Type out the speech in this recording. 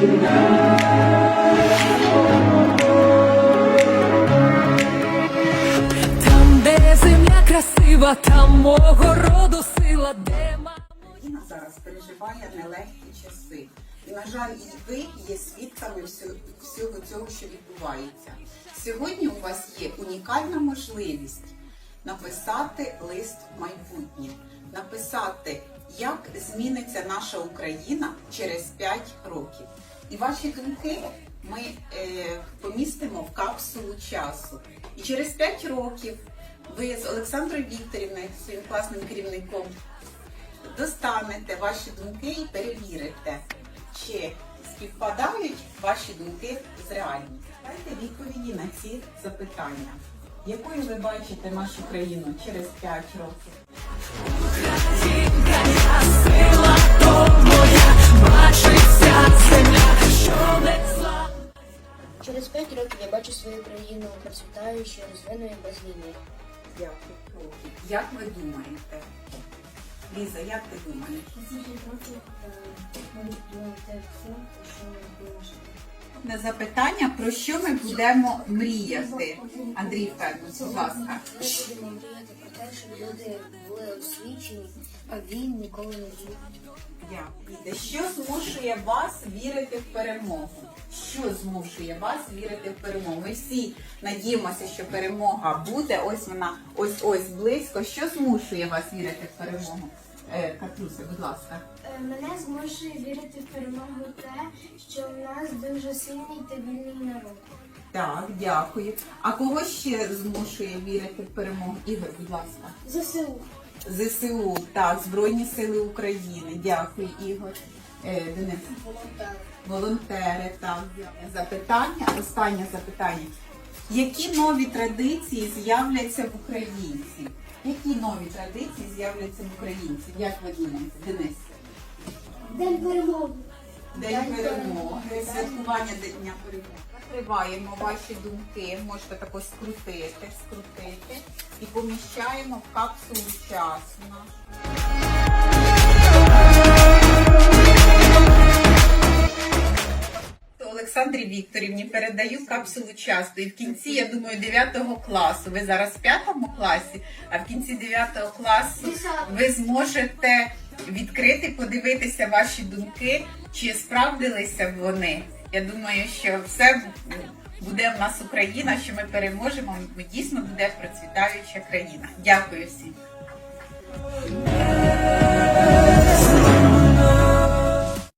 Там, де земля красива, там мого роду сила, де мама. Зараз переживає нелегкі часи. І, на жаль, ви є свідками всього цього, що відбувається. Сьогодні у вас є унікальна можливість написати лист в майбутнє, написати, як зміниться наша Україна через 5 років. І ваші думки ми е, помістимо в капсулу часу. І через 5 років ви з Олександрою Вікторівною, своїм класним керівником, достанете ваші думки і перевірите, чи співпадають ваші думки з реальністю. Дайте відповіді на ці запитання. Якою ви бачите нашу країну через 5 років? Бачу свою країну процвітаючою, розвиною без війни. Дякую. Як ви думаєте? Ліза, як ти думаєш? На запитання, про що ми будемо мріяти? Андрій Федорович, будь ласка. Ми будемо мріяти про те, щоб люди були освічені, а він ніколи не вів. Дякую. Що змушує вас вірити в перемогу? Що змушує вас вірити в перемогу? Ми всі надіємося, що перемога буде. Ось вона, ось ось близько. Що змушує вас вірити в перемогу? Е, Катруся, будь ласка. Е, Мене змушує вірити в перемогу те, що в нас дуже сильний та вільний народ. Так, дякую. А кого ще змушує вірити в перемогу? Ігор, будь ласка. ЗСУ. ЗСУ, так, Збройні Сили України. Дякую, Ігор. Е, Денис. Волонтери. Волонтери, так. Запитання, останнє запитання. Які нові традиції з'являться в українців? Які нові традиції з'являться в українців? Як ви думаєте, Денис? День перемоги. День перемоги, святкування Дня перемоги. Накриваємо ваші думки, можете тако скрутити, скрутити і поміщаємо в капсулу часу. Олександрі Вікторівні передаю капсулу часу. І в кінці, я думаю, 9 класу. Ви зараз в 5 класі, а в кінці 9 класу ви зможете відкрити, подивитися ваші думки, чи справдилися вони. Я думаю, що все буде в нас Україна, що ми переможемо. Ми дійсно буде процвітаюча країна. Дякую всім.